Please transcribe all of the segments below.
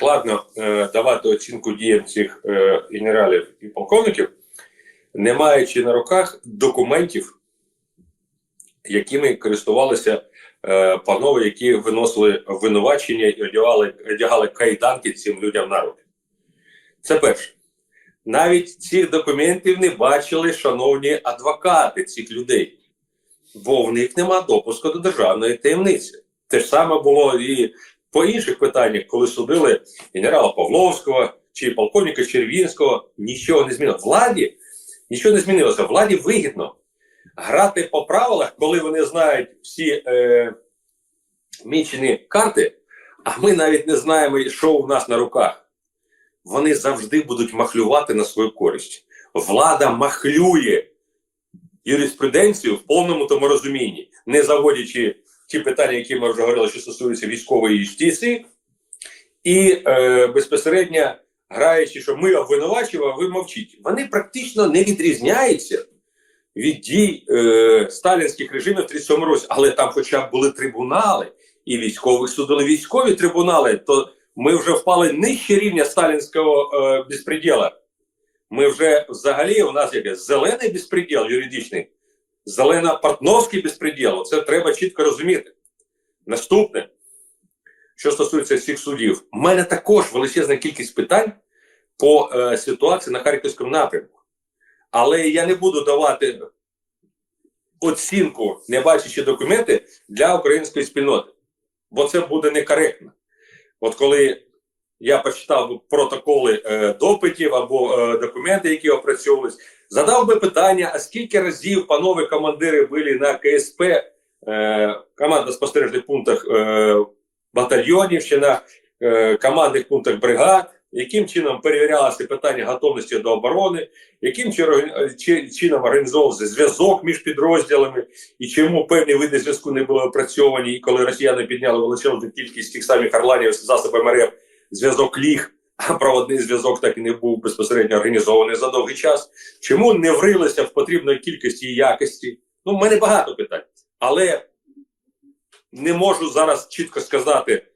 складно е, давати оцінку діям цих е, генералів і полковників, не маючи на руках документів, якими користувалися е, панове, які виносили обвинувачення і одягали, одягали кайданки цим людям на руки. Це перше. Навіть цих документів не бачили шановні адвокати цих людей, бо в них нема допуску до державної таємниці. Те ж саме було і по інших питаннях, коли судили генерала Павловського чи полковника Червінського, нічого не змінилося. Владі нічого не змінилося. Владі вигідно грати по правилах, коли вони знають всі е, мічені карти, а ми навіть не знаємо, що у нас на руках. Вони завжди будуть махлювати на свою користь. Влада махлює юриспруденцію в повному тому розумінні, не заводячи ті питання, які ми вже говорили, що стосуються військової юстиції, і е, безпосередньо граючи, що ми обвинувачуємо, а ви мовчіть. Вони практично не відрізняються від дій е, сталінських режимів в 37 році, але там, хоча б були трибунали, і військових судили військові трибунали, то ми вже впали нижче рівня сталінського е, безпреділа. Ми вже взагалі у нас яке зелений безпреділ юридичний, зелено-партновський безпреділ. Це треба чітко розуміти. Наступне, що стосується всіх судів, у мене також величезна кількість питань по е, ситуації на Харківському напрямку. Але я не буду давати оцінку, не бачачи документи для української спільноти, бо це буде некоректно. От коли я почитав протоколи е, допитів або е, документи, які опрацьовувались, задав би питання: а скільки разів панове командири були на КСП, е, команда спостережних пунктах е, батальйонів чи на е, командних пунктах бригад, яким чином перевірялося питання готовності до оборони, яким чином, чи- організовувався зв'язок між підрозділами, і чому певні види зв'язку не були опрацьовані, і коли росіяни підняли величезну кількість тих самих орланів засобами РФ, зв'язок ліг, а проводний зв'язок так і не був безпосередньо організований за довгий час. Чому не врилися в потрібної кількості і якості? Ну, в мене багато питань, але не можу зараз чітко сказати.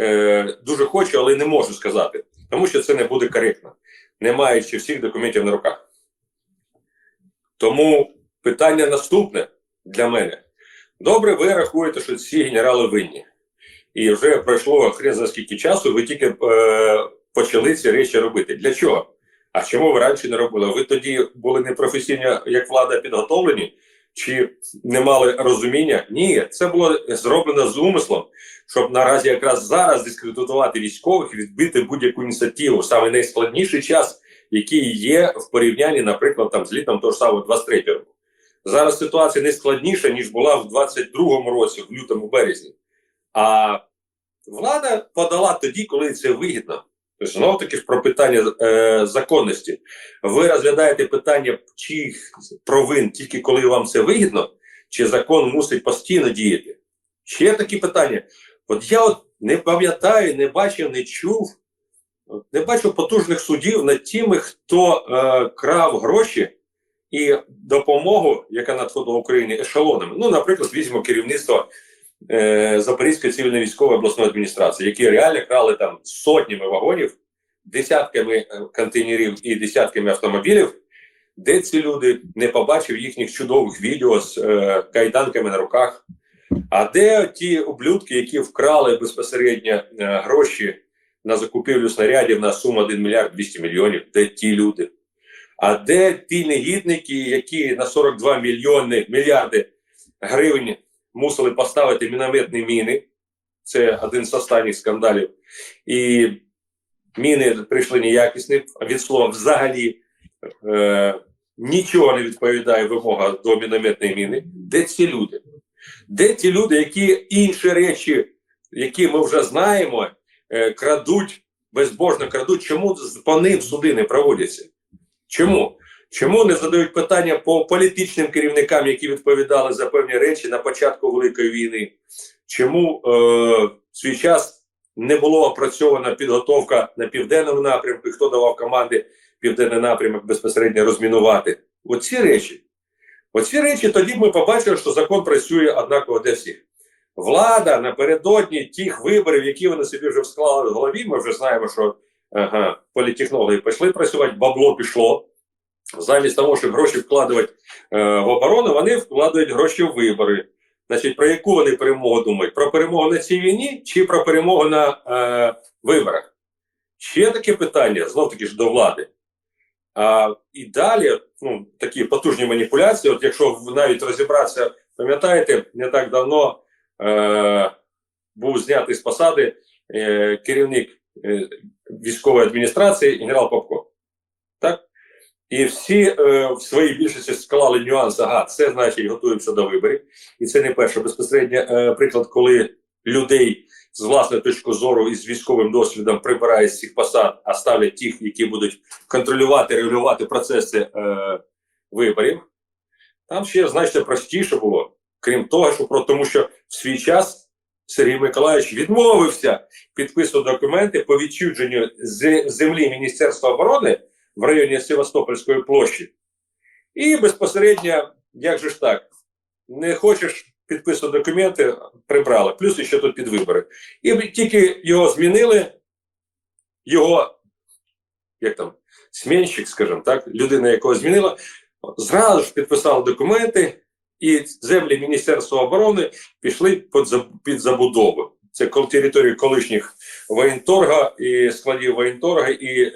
Е, дуже хочу, але не можу сказати, тому що це не буде коректно, не маючи всіх документів на руках. Тому питання наступне для мене. Добре, ви рахуєте, що ці генерали винні. І вже пройшло хрен за скільки часу, ви тільки е, почали ці речі робити. Для чого? А чому ви раніше не робили? Ви тоді були непрофесійно, як влада, підготовлені, чи не мали розуміння? Ні, це було зроблено з умислом, щоб наразі якраз зараз дискредитувати військових і відбити будь-яку ініціативу. Саме найскладніший час, який є в порівнянні, наприклад, там з літом того ж самого 23 року. Зараз ситуація не складніша, ніж була в 22-му році, в лютому березні. А влада подала тоді, коли це вигідно. Тобто, Знову таки про питання е, законності. Ви розглядаєте питання чих провин тільки коли вам це вигідно, чи закон мусить постійно діяти? Ще такі питання. От я от не пам'ятаю, не бачив, не чув, не бачив потужних судів над тими, хто е, крав гроші і допомогу, яка надходила Україні ешелонами. Ну, наприклад, візьмемо керівництво е, Запорізької цивільно-військової обласної адміністрації, які реально крали там сотнями вагонів, десятками е, контейнерів і десятками автомобілів, де ці люди не побачив їхніх чудових відео з е, кайданками на руках. А де ті ублюдки, які вкрали безпосередньо е, гроші на закупівлю снарядів на суму 1 мільярд 200 мільйонів? Де ті люди? А де ті негідники, які на 42 мільйони мільярди гривень мусили поставити мінометні міни? Це один з останніх скандалів. І міни прийшли неякісні, від слова взагалі е, нічого не відповідає вимога до мінометної міни. Де ці люди? Де ті люди, які інші речі, які ми вже знаємо, е, крадуть, безбожно крадуть, чому по ним суди не проводяться? Чому? Чому не задають питання по політичним керівникам, які відповідали за певні речі на початку Великої війни? Чому е, в свій час не було опрацьована підготовка на південному напрямку, і хто давав команди південний напрямок безпосередньо розмінувати? Оці речі. Оці речі тоді б ми побачили, що закон працює однаково для всіх. влада напередодні тих виборів, які вони собі вже склали в голові. Ми вже знаємо, що ага, політехнологи пішли працювати, бабло пішло. Замість того, щоб гроші вкладувати е, в оборону, вони вкладають гроші в вибори. Значить, про яку вони перемогу думають? Про перемогу на цій війні чи про перемогу на е, виборах? Ще таке питання, знов таки ж до влади. А, і далі ну, такі потужні маніпуляції. От якщо навіть розібратися, пам'ятаєте, не так давно е, був знятий з посади е, керівник е, військової адміністрації генерал Попко. І всі е, в своїй більшості склали нюанс, ага, це значить готуємося до виборів. І це не перший безпосередньо е, приклад, коли людей з власної точки зору і з військовим досвідом прибирають з цих посад, а ставлять тих, які будуть контролювати, регулювати процеси е, виборів. Там ще значно простіше було, крім того, що про тому, що в свій час Сергій Миколаївич відмовився підписувати документи по відчудженню землі Міністерства оборони в районі Севастопольської площі. І безпосередньо, як же ж так, не хочеш підписувати документи, прибрали. Плюс ще тут під вибори. І тільки його змінили, його, як там, смінщик, скажімо так, людина, якого змінила, зразу ж підписали документи, і землі Міністерства оборони пішли під, забудову. Це території колишніх воєнторга і складів воєнторга і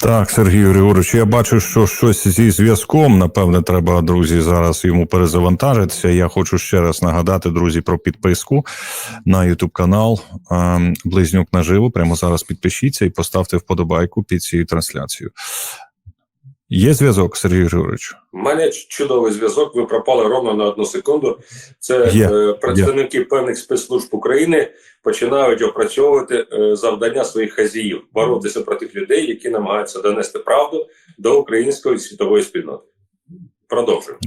Так, Сергій Григорович, я бачу, що щось зі зв'язком. Напевне, треба, друзі, зараз йому перезавантажитися. Я хочу ще раз нагадати, друзі, про підписку на YouTube канал ем, Близнюк наживо. Прямо зараз підпишіться і поставте вподобайку під цією трансляцією. Є зв'язок, Сергій Григорович? У мене чудовий зв'язок. Ви пропали ровно на одну секунду. Це Є, е, представники певних спецслужб України починають опрацьовувати е, завдання своїх хазіїв, боротися проти людей, які намагаються донести правду до української світової спільноти. Продовжуємо.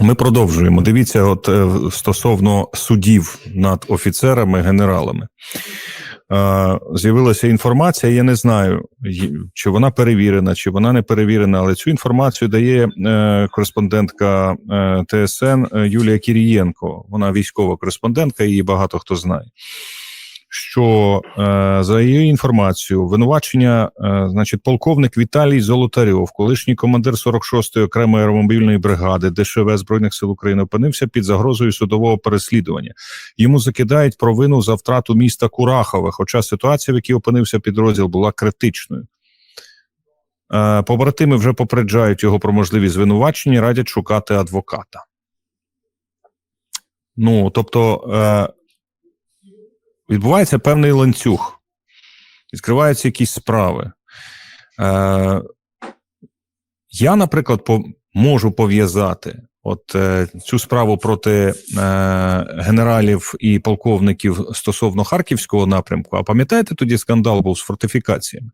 Ми продовжуємо. Дивіться, от е, стосовно судів над офіцерами, генералами. Е, З'явилася інформація. Я не знаю, чи вона перевірена, чи вона не перевірена, але цю інформацію дає е, кореспондентка е, ТСН Юлія Кірієнко. Вона військова кореспондентка, її багато хто знає. Що е, за її інформацією, винувачення, е, значить, полковник Віталій Золотарьов, колишній командир 46-ї окремої аеромобільної бригади ДШВ Збройних сил України, опинився під загрозою судового переслідування. Йому закидають провину за втрату міста Курахове, хоча ситуація, в якій опинився підрозділ, була критичною. Е, побратими вже попереджають його про можливість звинувачення, радять шукати адвоката. Ну, тобто, відбувається певний ланцюг, відкриваються якісь справи. Е, я, наприклад, по, можу пов'язати от е, цю справу проти е, генералів і полковників стосовно харківського напрямку. А пам'ятаєте, тоді скандал був з фортифікаціями?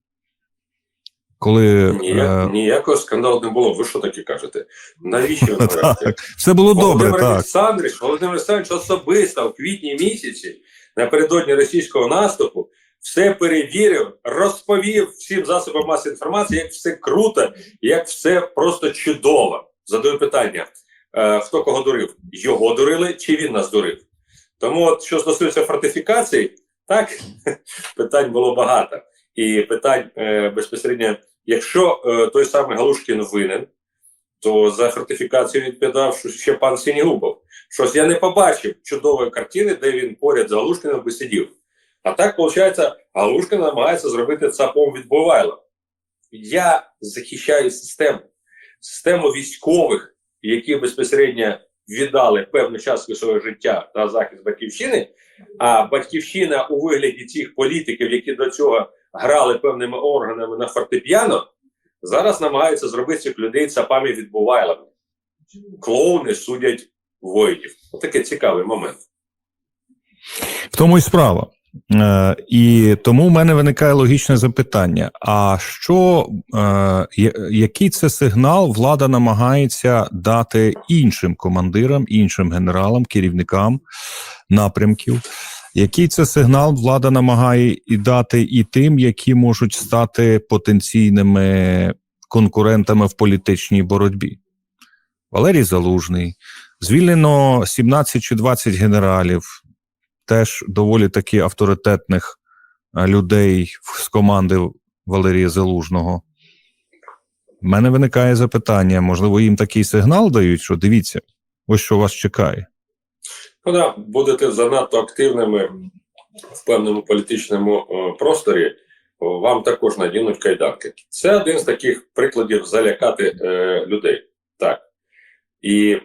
Коли Ніяк, е, ніякого скандалу не було. Ви що таке кажете? Навіщо так, все було добре, Володимир так. Володимир Олександрович особисто в квітні місяці напередодні російського наступу все перевірив, розповів всім засобам масової інформації, як все круто, як все просто чудово. Задаю питання: е, хто кого дурив? Його дурили чи він нас дурив? Тому, от, що стосується фортифікацій, так питань було багато. І питань е, безпосередньо, якщо е, той самий Галушкін винен, то за фортифікацію відповідав ще пан Сінігубов. Щось я не побачив чудової картини, де він поряд з Галушкиним би сидів. А так, виходить, Галушкин намагається зробити ЦАПом від Бувайла. Я захищаю систему, систему військових, які безпосередньо віддали певну частку свого життя на захист батьківщини. А батьківщина у вигляді цих політиків, які до цього грали певними органами на фортепіано, зараз намагаються зробити цих людей цапами від Бувайлами. Клоуни судять воїнів. Отакий цікавий момент. В тому і справа. Е, і тому в мене виникає логічне запитання: а що, е, який це сигнал влада намагається дати іншим командирам, іншим генералам, керівникам напрямків? Який це сигнал влада намагає і дати і тим, які можуть стати потенційними конкурентами в політичній боротьбі? Валерій Залужний, звільнено 17 чи 20 генералів, теж доволі таки авторитетних е, людей з команди Валерія Залужного. У мене виникає запитання: можливо, їм такий сигнал дають, що дивіться, ось що вас чекає. Ну да, будете занадто активними в певному політичному е, просторі, вам також надінуть кайданки. Це один з таких прикладів залякати е, людей. Так. І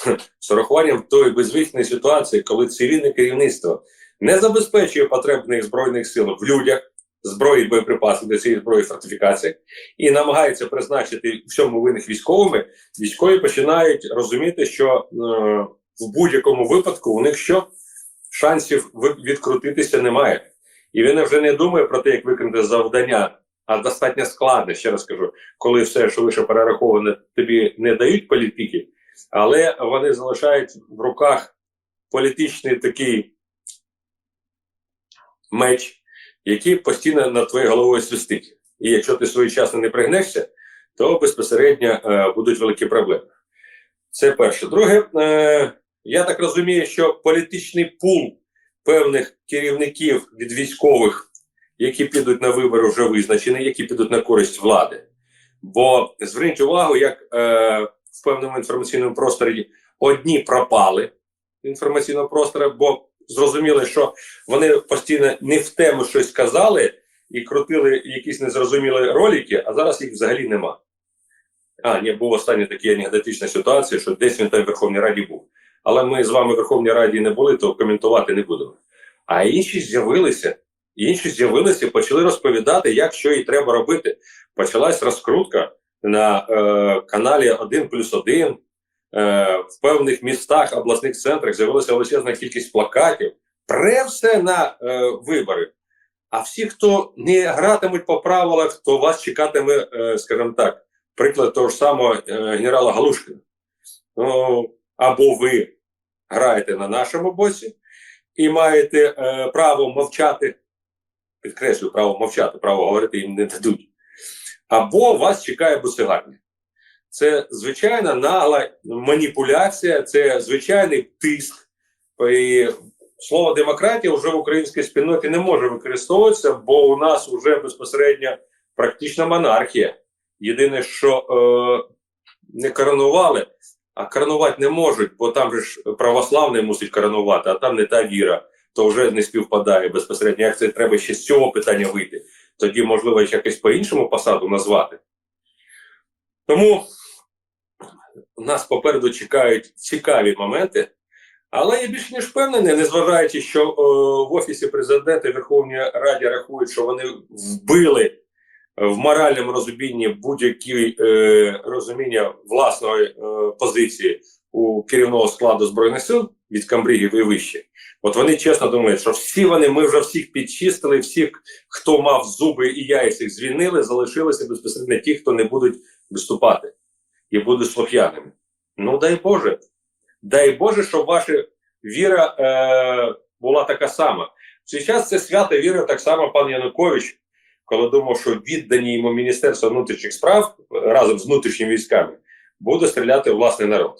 хе, з урахуванням тої безвихідної ситуації, коли цивільне керівництво не забезпечує потребних збройних сил в людях, зброї, боєприпасів до цієї зброї фортифікації, і намагається призначити всьому винних військовими, військові починають розуміти, що е, в будь-якому випадку у них що шансів відкрутитися немає. І він вже не думає про те, як виконати завдання, а достатньо складне, ще раз кажу, коли все, що лише перераховане, тобі не дають політики, але вони залишають в руках політичний такий меч, який постійно над твоєю головою свистить. І якщо ти своєчасно не пригнешся, то безпосередньо е, будуть великі проблеми. Це перше. Друге, е, я так розумію, що політичний пул певних керівників від військових, які підуть на вибори, вже визначений, які підуть на користь влади. Бо зверніть увагу, як е, в певному інформаційному просторі одні пропали інформаційного простору, бо зрозуміли, що вони постійно не в тему щось казали і крутили якісь незрозумілі ролики, а зараз їх взагалі нема. А, ні, був останній такий анекдотична ситуація, що десь він там в Верховній Раді був. Але ми з вами в Верховній Раді не були, то коментувати не будемо. А інші з'явилися, інші з'явилися, почали розповідати, як що і треба робити. Почалась розкрутка на е, каналі 1 плюс 1. Е, в певних містах, обласних центрах з'явилася величезна кількість плакатів. Пре все на е, вибори. А всі, хто не гратимуть по правилах, то вас чекатиме, е, скажімо так, приклад того ж самого е, генерала Галушкина. Ну, або ви граєте на нашому боці і маєте е, право мовчати, підкреслюю, право мовчати, право говорити їм не дадуть, або вас чекає бусигарня. Це звичайна нагла маніпуляція, це звичайний тиск. І слово демократія вже в українській спільноті не може використовуватися, бо у нас вже безпосередньо практична монархія. Єдине, що е, не коронували, а коронувати не можуть, бо там же ж православний мусить коронувати, а там не та віра, то вже не співпадає безпосередньо. Як це треба ще з цього питання вийти? Тоді, можливо, якось по-іншому посаду назвати. Тому нас попереду чекають цікаві моменти. Але я більш ніж впевнений, незважаючи, що е, в Офісі президента і Верховній Раді рахують, що вони вбили в моральному розумінні будь-які е, розуміння власної е, позиції у керівного складу збройних сил від камбрігів і вище. От вони чесно думають, що всі вони, ми вже всіх підчистили, всіх, хто мав зуби і яйця, їх звільнили, залишилися безпосередньо ті, хто не будуть виступати і будуть слух'яними. Ну дай Боже, дай Боже, щоб ваша віра е, була така сама. В це свято віри так само пан Янукович коли думав, що віддані йому Міністерство внутрішніх справ разом з внутрішніми військами буде стріляти власний народ.